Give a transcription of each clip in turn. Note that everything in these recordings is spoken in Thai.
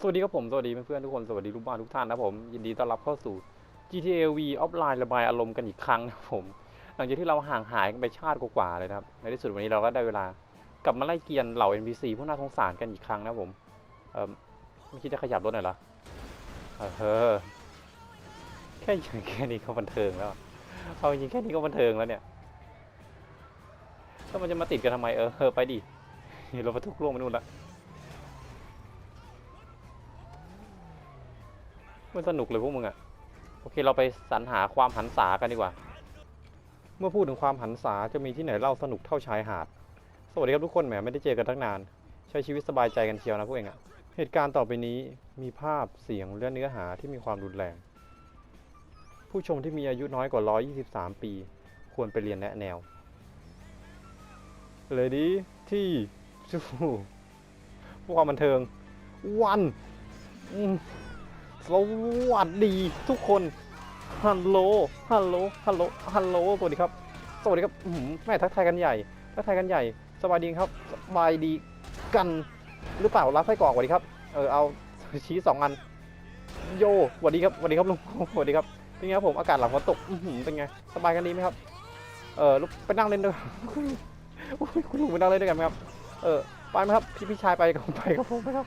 สวัสดีครับผม สวัสดีเพื่อนๆทุกคน สวัสดีทุกบ้านทุกท่านนะครับผม ยินดีต้อนรับเข้าสู่ GTA V Offline ระบายอารมณ์กันอีกครั้งนะครับผม หลังจากที่เราห่างหายกันไปชาติกว่าๆเลยนะครับ ในที่สุดวันนี้เราก็ได้เวลากลับมาไล่เกียนเหล่า NPC พวกน่าสงสารกันอีกครั้งนะครับผมเออไม่คิดจะขยับรถหน่อยเหรอเออแค่อย่างแค่นี้ก็บันเทิงแล้วเอาจริงแค่นี้ก็บันเทิงแล้วเนี่ยแล้วมันจะมาติดกันทำไมเออเออไปดิเราไปทุกล่วงไปนู่นละ ไมันสนุกเลยพวกมึงอะโอเคเราไปสรรหาความหันษากันดีกว่า เมื่อพูดถึงความหันษาจะมีที่ไหนเล่าสนุกเท่าชายหาด สวัสดีครับทุกคนแหมไม่ได้เจอกันตั้งนาน ใช้ชีวิตสบายใจกันเชียวนะพวกเองอะเหตุการณ์ต่อไปนี้มีภาพเสียงและเนื้อหาที่มีความรุนแรง ผู้ชมที่มีอายุน้อยกว่า 123 ปี ควรไปเรียนแนะแนวเลยดีที่ชูพวกความบันเทิงวันอืม สวัสดีทุกคน ฮัลโหล ฮัลโหล ฮัลโหล ฮัลโหล สวัสดีครับ สวัสดีครับอืแม่ทักทายกันใหญ่ ทักทายกันใหญ่สบายดีครับ สบายดีกันหรือเปล่ารับไส้กรอกสวัสดีครับ เออ เอาชี้สองอัน โยสวัสดีครับสวัสดีครับลุงสวัสดีครับ เป็นไงครับผม อากาศหลังฝนตกอื้อหือเป็นไง สบายกันดีไหมครับ เออลุกไปนั่งเล่นด้วยโอ้ยคุณลุงไปนั่งเล่นด้วยกันไหมครับ เออ ไปไหมครับ พี่พี่ชายไปกับผมไปกับผมไหมครับ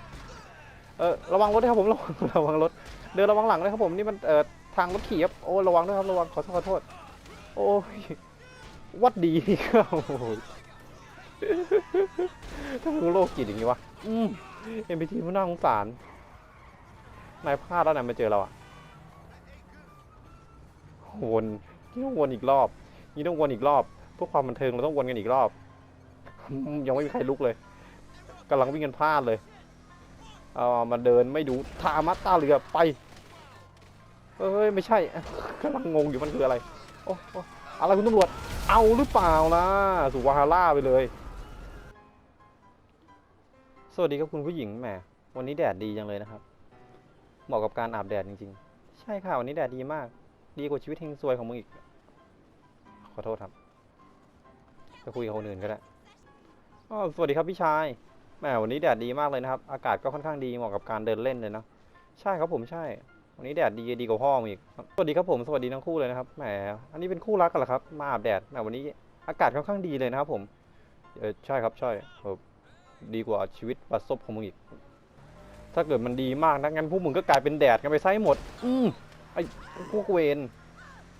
เออระวังรถด้วยครับผมระวังระวังรถ เดินระวังหลังด้วยครับผมนี่มันเอ่อทางรถขี่ครับโอ้ระวังด้วยครับระวังขอโทษขอโทษ โอ้ยวัดดีครับโอ้ยทำไมโลกจิตอย่างงี้วะอืมเอ็มพีทีมันน่าสงสารนายพลาดแล้วนายมาเจอเราอะวนนี่ต้องวนอีกรอบนี่ต้องวนอีกรอบเพื่อความบันเทิงเราต้องวนกันอีกรอบ ยังไม่มีใครลุกเลยกำลังวิ่งกันพลาดเลย เอามาเดินไม่ดูทามัตตาเรือไปเอ้ยไม่ใช่กำลังงงอยู่มันคืออะไรโอ้โอ้อะไรคุณตำรวจเอาหรือเปล่านะสุวาฮาร่าไปเลย สวัสดีครับคุณผู้หญิงแหมวันนี้แดดดีจังเลยนะครับ เหมาะกับการอาบแดดจริง ๆ ใช่ค่ะวันนี้แดดดีมาก ดีกว่าชีวิตเฮงซวยของมึงอีก ขอโทษครับไปคุยกับคนอื่นก็ได้สวัสดีครับพี่ชาย แหมวันนี้แดดดีมากเลยนะครับ อากาศก็ค่อนข้างดีเหมาะกับการเดินเล่นเลยเนาะใช่ครับผมใช่ วันนี้แดดดีดีกว่าพ่องอีกสวัสดีครับผมสวัสดีทั้งคู่เลยนะครับแหมอันนี้เป็นคู่รักกันเหรอครับมาอาบแดดแหมวันนี้อากาศค่อนข้างดีเลยนะครับผมเออใช่ครับใช่ดีกว่าชีวิตบัดซบของมึงอีก ถ้าเกิดมันดีมากนะงั้นพวกมึงก็กลายเป็นแดดกันไปซะให้หมด อืมไอ้พวกเวน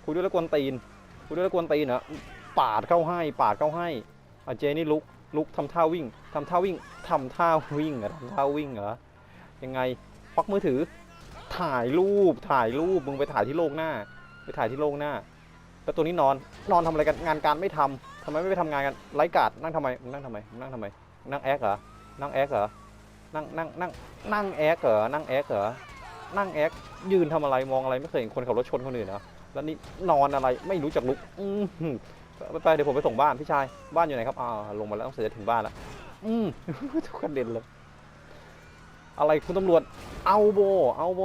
คุยด้วยแล้วกวนตีนคุยด้วยแล้วกวนตีนเหรอปาดเข้าให้ ปาดเข้าให้อเจนี่ลุกลุกทำท่าวิ่งทำท่าวิ่ง ทำท่าวิ่งเหรอทำท่าวิ่งเหรอยังไงควักมือถือ ถ่ายรูปถ่ายรูปมึงไปถ่ายที่โลกหน้า ไปถ่ายที่โลกหน้าแล้วตัวนี้นอนนอนทำอะไรกันงานการไม่ทำทำไมไม่ไปทำงานกันไร้กาดนั่งทำไมนั่งทำไมนั่งทำไมนั่งแอคเหรอนั่งแอคเหรอนั่งนั่งนั่งนั่งแอคเหรอนั่งแอคเหรอนั่งแอคยืนทำอะไรมองอะไรไม่เคยเห็นคนขับรถชนคนอื่นเหรอแล้วนี่นอนอะไรไม่รู้จักลุกไปไปเดี๋ยวผมไปส่งบ้านพี่ชายบ้านอยู่ไหนครับอ่าลงมาแล้วต้องเสียถึงบ้านแล้ว อืมทุกคนเด่นเลย อะไรคุณตำรวจ เอาโบ เอาโบ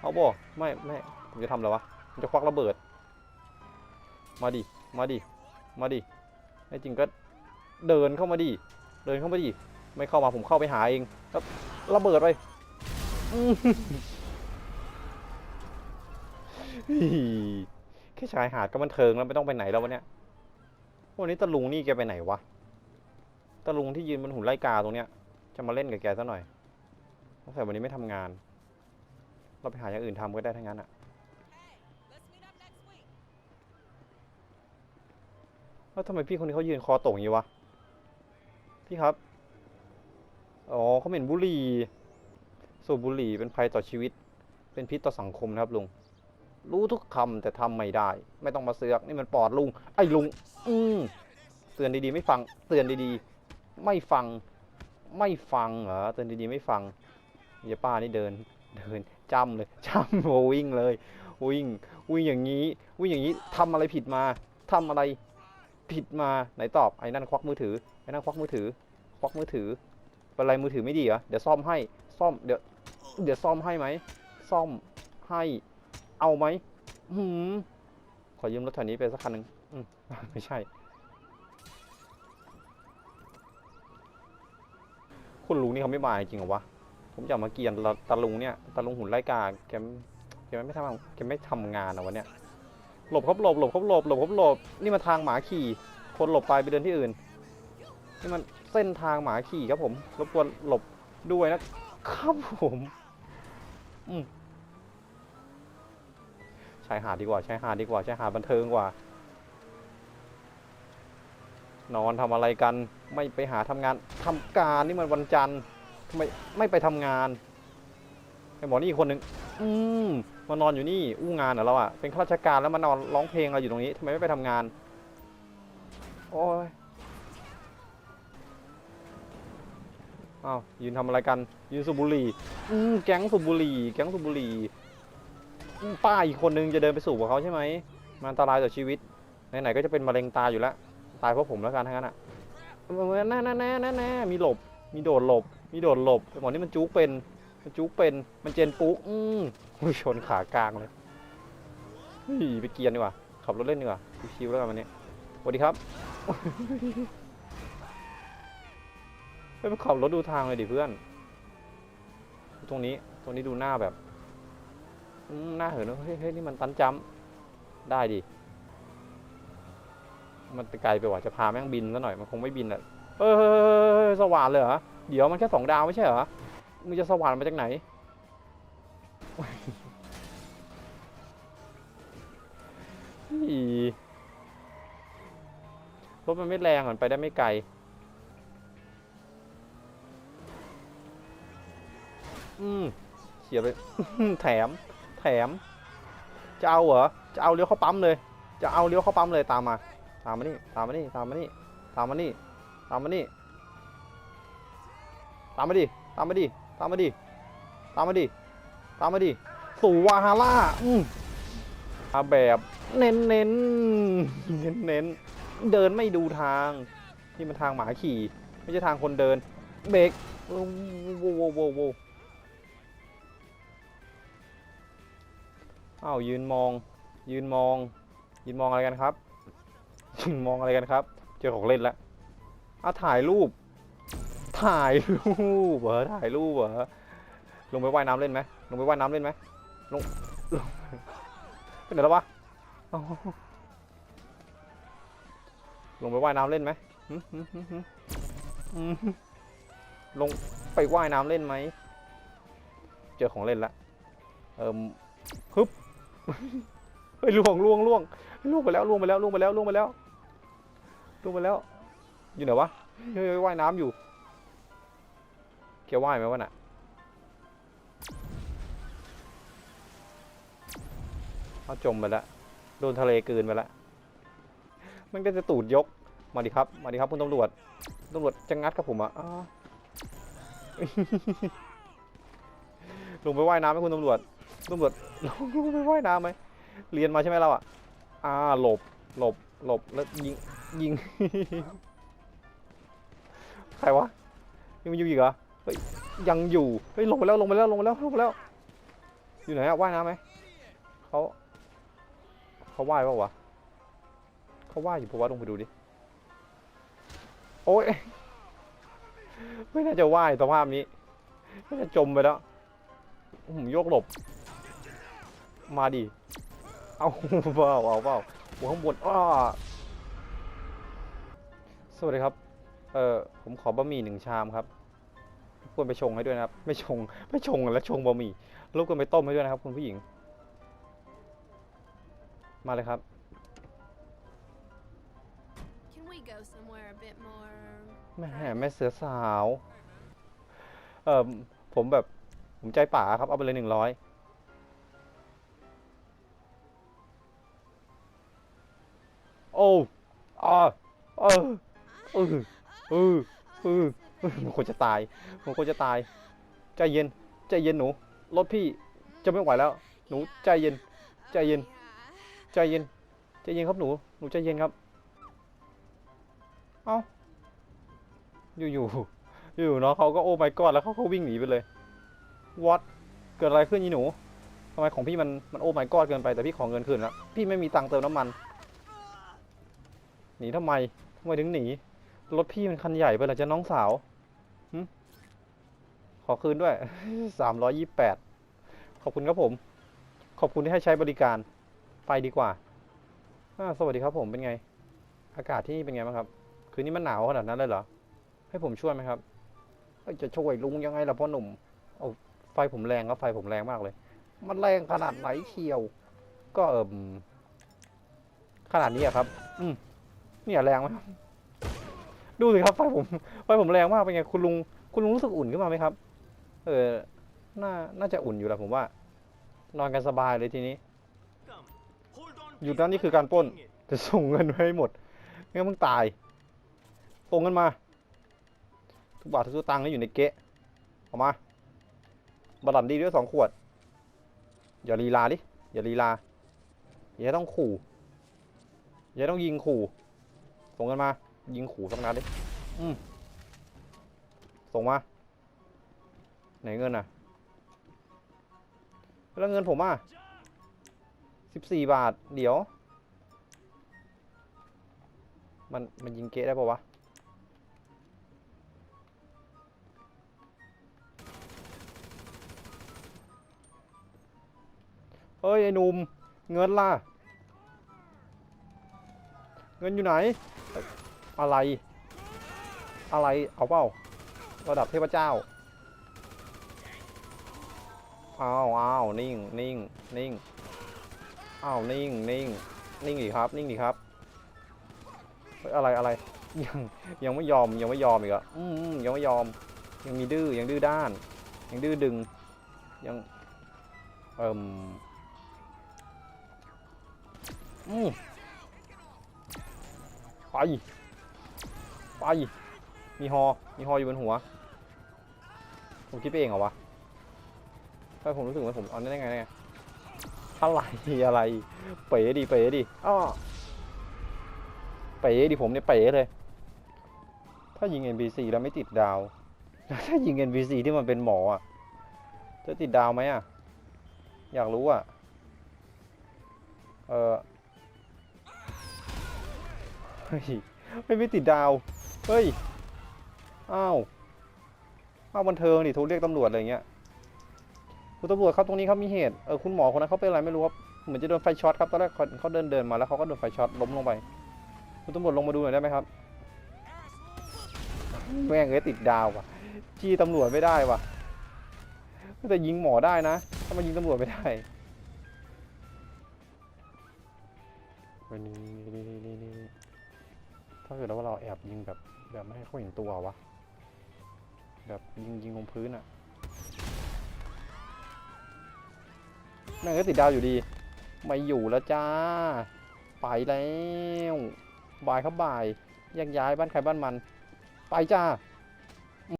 เอาโบ ไม่ไม่ผมจะทำอะไรวะผมจะควักระเบิด มาดิ มาดิ มาดิไอ้จริงก็เดินเข้ามาดิ เดินเข้ามาดิ ไม่เข้ามาผมเข้าไปหาเองแล้วระเบิดไปแค่ชายหาดก็บันเทิงแล้วไม่ต้องไปไหนแล้ววันเนี้ยวันนี้ตะลุงนี่แกไปไหนวะ ตะลุงที่ยืนบนหุ่นไล่กาตรงเนี้ย จะมาเล่นกับแกซะหน่อยสงสัยวันนี้ไม่ทำงาน เราไปหาอย่างอื่นทำก็ได้ทั้งนั้นอะ Let's meet up next week. แล้วทำไมพี่คนนี้เขายืนคอตกอย่างนี้วะ พี่ครับ อ๋อเขาเหม็นบุหรี่สูบบุหรี่เป็นภัยต่อชีวิต เป็นพิษต่อสังคมนะครับลุง รู้ทุกคำแต่ทำไม่ได้ ไม่ต้องมาเสือก นี่มันปอดลุง ไอ้ลุง อืมเตือนดีๆไม่ฟัง เตือนดีๆ ไม่ฟังไม่ฟังเหรอเตือนดีๆไม่ฟังอย่าป้านี่เดินเดินจำเลยจำโวิ่งเลย วิ่งวิ่งอย่างนี้ วิ่งอย่างนี้ทำอะไรผิดมาทำอะไรผิดมาไหนตอบไอ้นั่นควักมือถือไอ้นั่นควักมือถือ ควักมือถือเป็นไรมือถือไม่ดีเหรอเดี๋ยวซ่อมให้ซ่อมเดี๋ยวเดี๋ยวซ่อมให้ไหมซ่อมให้เอาไหมหืมขอยืมรถแถวนี้ไปสักคันหนึ่งอืมไม่ใช่ คุณลุงนี่เขาไม่มาจริงเหรอวะ ผมจะมาเกียนตาลุงเนี่ยตาลุงหุ่นไล่กาแกแกไม่ทำแกไม่ทำงานอะวันเนี้ยหลบครับหลบหลบครับหลบหลบครับหลบ นี่มันทางหมาขี่ คนหลบไปไปเดินที่อื่น นี่มันเส้นทางหมาขี่ครับผมรบกวนหลบด้วยนะครับผมอืมชายหาดดีกว่าชายหาดดีกว่าชายหาดบันเทิงกว่า นอนทำอะไรกัน ไม่ไปหาทำงานทำการนี่มันวันจันทร์ทำไมไม่ไปทำงานไอ้หมอนี่อีกคนหนึ่งอืมมานอนอยู่นี่อู้งานเหรอเราอะเป็นข้าราชการแล้วมานอนร้องเพลงเราอยู่ตรงนี้ทำไมไม่ไปทำงาน โอ้ยอ้าวยืนทำอะไรกัน ยืนสูบบุหรี่อืมแก๊งสูบบุหรี่แก๊งสูบบุหรี่ป้าอีกคนนึงจะเดินไปสูบกับเขาใช่ไหมมันอันตรายต่อชีวิตไหนๆก็จะเป็นมะเร็งตาอยู่แล้ว ตายเพราะผมแล้วกันทั้งนั้นอะแน่แน่แน่แน่แน่มีหลบ มีโดดหลบ มีโดดหลบไอ้หมอนี่มันจุกเป็น มันจุกเป็น มันเจนปุ๊กอืมอุ๊ยชนขากลางเลยไปเกียร์ดีกว่า ขับรถเล่นดีกว่าชิวๆแล้วกันวันนี้สวัสดีครับไปไปขับรถดูทางเลยดิเพื่อน ตรงนี้ ตรงนี้ดูหน้าแบบหน้าเหินเฮ้ยเฮ้ยนี่มันตันจำได้ดิ มันไกลไปว่ะจะพาแม่งบินซะหน่อยมันคงไม่บินอะเออสว่านเลยเหรอเดี๋ยวมันแค่สองดาวไม่ใช่เหรอมึงจะสว่านมาจากไหนรถมันไม่แรงอะมันไปได้ไม่ไกลอืมเฉียไปแถม แถม จะเอาเหรอ จะเอาเลี้ยวเข้าปั๊มเลย จะเอาเลี้ยวเข้าปั๊มเลยตามมา ตามมานี่ตามมานี่ตามมานี่ตามมานี่ตามมานี่ตามมาดิตามมาดิตามมาดิตามมาดิตามมาดิสู่วาฮาร่าอืมมาแบบเน้นเน้นเน้นเน้นเดินไม่ดูทางนี่มันทางหมาขี่ ไม่ใช่ทางคนเดิน เบรกโว้โว้โว้โว้โว้อ้าวยืนมอง ยืนมอง ยืนมองอะไรกันครับ มองอะไรกันครับ เจอของเล่นแล้วอะถ่ายรูป ถ่ายรูปเหรอถ่ายรูปเหรอลงไปว่ายน้ำเล่นไหมลงไปว่ายน้ำเล่นไหมลงลงเป็นไหนแล้ววะเอ้าลงไปว่ายน้ำเล่นไหมหึหึหึหึอืมลงไปว่ายน้ำเล่นไหม เจอของเล่นละเอิมฮึบเฮ้ยล่วงล่วงล่วงล่วงไปแล้วล่วงไปแล้วล่วงไปแล้วล่วงไปแล้ว ลงไปแล้ว อยู่ไหนวะเฮ้ยว่ายน้ำอยู่เกียวว่ายไหมวะน่ะเขาจมไปแล้วโดนทะเลกืนไปแล้วมันก็จะตูดยก มาดิครับ มาดิครับคุณตำรวจตำรวจจะงัดกับผมอะลงไปว่ายน้ำไหมคุณตำรวจตำรวจลงลงไปว่ายน้ำไหมเรียนมาใช่ไหมเราอะอ่าหลบหลบ หลบแล้วยิงยิง ใครวะยังอยู่อีกเหรอเฮ้ยยังอยู่เฮ้ยลงไปแล้วลงไปแล้วลงไปแล้วลงไปแล้ว อยู่ไหนอะว่ายน้ำไหมเขาเขาว่ายป่าวะเขาว่ายอยู่ปะวะลงไปดูดิโอ้ยไม่น่าจะว่ายสภาพนี้น่าจะจมไปแล้วผมโยกหลบ มาดิเอาเปล่าเอาเปล่า หัวข้างบนอ้าสวัสดีครับ เอ่อผมขอบะหมี่หนึ่งชามครับควรไปชงให้ด้วยนะครับ ไม่ชง ไม่ชงแล้วชงบะหมี่รบกวนไปต้มให้ด้วยนะครับคุณผู้หญิง มาเลยครับ Can we go somewhere a bit more แม่แม่เสือสาว เอ่อผมแบบ ผมใจป่าครับ เอาไปเลยหนึ่งร้อย เออเออเออเออมันควรจะตายมันควรจะตาย ใจเย็น ใจเย็นหนู รถพี่จะไม่ไหวแล้ว หนูใจเย็น ใจเย็น ใจเย็น ใจเย็นครับหนู หนูใจเย็นครับ เอ้า อยู่ๆอยู่เนาะเขาก็โอ้ my god แล้วเขาก็วิ่งหนีไปเลย what เกิดอะไรขึ้นยี่หนูทำไมของพี่มันมันโอ้ my god เกินไปแต่พี่ขอเงินคืนแล้วพี่ไม่มีตังค์เติมน้ำมัน หนีทำไม ทำไมถึงหนี รถพี่มันคันใหญ่ไปเหรอจะน้องสาวขอคืนด้วยสามร้อยยี่แปดขอบคุณครับผม ขอบคุณที่ให้ใช้บริการ ไปดีกว่า สวัสดีครับผมเป็นไง อากาศที่นี่เป็นไงบ้างครับ คืนนี้มันหนาวขนาดนั้นเลยเหรอ ให้ผมช่วยไหมครับ จะช่วยลุงยังไงล่ะพ่อหนุ่ม เอาไฟผมแรงครับไฟผมแรงมากเลย มันแรงขนาดไหนเชียว ก็เอิมขนาดนี้อะครับ อืม เนี่ยแรงไหมครับดูสิครับไฟผมไฟผมแรงมากเป็นไงคุณลุงคุณลุงรู้สึกอุ่นขึ้นมาไหมครับ เออน่าน่าจะอุ่นอยู่แหละผมว่า นอนกันสบายเลยทีนี้ อยู่ด้านนี่คือการปล้นจะส่งเงินไว้ให้หมดไม่งั้นมึงตายส่งเงินมา ทุกบาททุกสตางค์นี่อยู่ในเก๊ะเอามาบาลันดีด้วยสองขวด อย่าลีลาดิอย่าลีลาอย่าต้องขู่อย่าต้องยิงขู่ ส่งเงินมา ยิงขู่สักนัดดิอืมส่งมา ไหนเงินอะ แล้วเงินผมอะสิบสี่บาท เดี๋ยว มันมันยิงเกะได้ปะวะเฮ้ย ไอ้หนุ่ม เงินล่ะ เงินอยู่ไหน อะไร อะไรเอาเปล่าระดับเทพเจ้าอ้าวอ้าวนิ่งนิ่งนิ่งอ้าวนิ่งนิ่งนิ่งดีครับ นิ่งดีครับอะไรอะไรยังยังไม่ยอมยังไม่ยอมอีกอะอืมอืมยังไม่ยอม ยังมีดื้อยังดื้อด้าน ยังดื้อดึงยังเอ่มอืมไป ไป มีฮอ มีฮออยู่บนหัว ผมคิดไปเองเหรอวะถ้าผมรู้สึกว่าผมเอาได้ไงได้ไงอะไรอะไรเป๋ดิเป๋ดิอ้อเป๋ดิผมเนี่ยเป๋เลย ถ้ายิง NPC แล้วไม่ติดดาว ถ้ายิง NPC ที่มันเป็นหมออะ จะติดดาวไหมอะ อยากรู้อะ เออไม่ไม่ติดดาว เฮ้ย อ้าวอ้าวบันเทิงดิโทรเรียกตำรวจอะไรเงี้ย คุณตำรวจครับตรงนี้เขามีเหตุ เออคุณหมอคนนั้นเขาเป็นอะไรไม่รู้ครับ เหมือนจะโดนไฟช็อตครับ ตอนแรกเขาเขาเดินเดินมาแล้วเขาก็โดนไฟช็อตล้มลงไป คุณตำรวจลงมาดูหน่อยได้ไหมครับ แม่งเอ้ยติดดาวว่ะ จี้ตำรวจไม่ได้ว่ะ แต่ยิงหมอได้นะถ้ามยิงตำรวจไม่ได้นี่นี่นี่นี่ ถ้าเกิดว่าเราแอบยิงแบบแบบไม่ให้เขาเห็นตัววะ แบบยิงยิงลงพื้นอะแม่งก็ติดดาวอยู่ดี ไม่อยู่แล้วจ้า ไปแล้ว บายครับบายแยกย้ายบ้านใครบ้านมัน ไปจ้า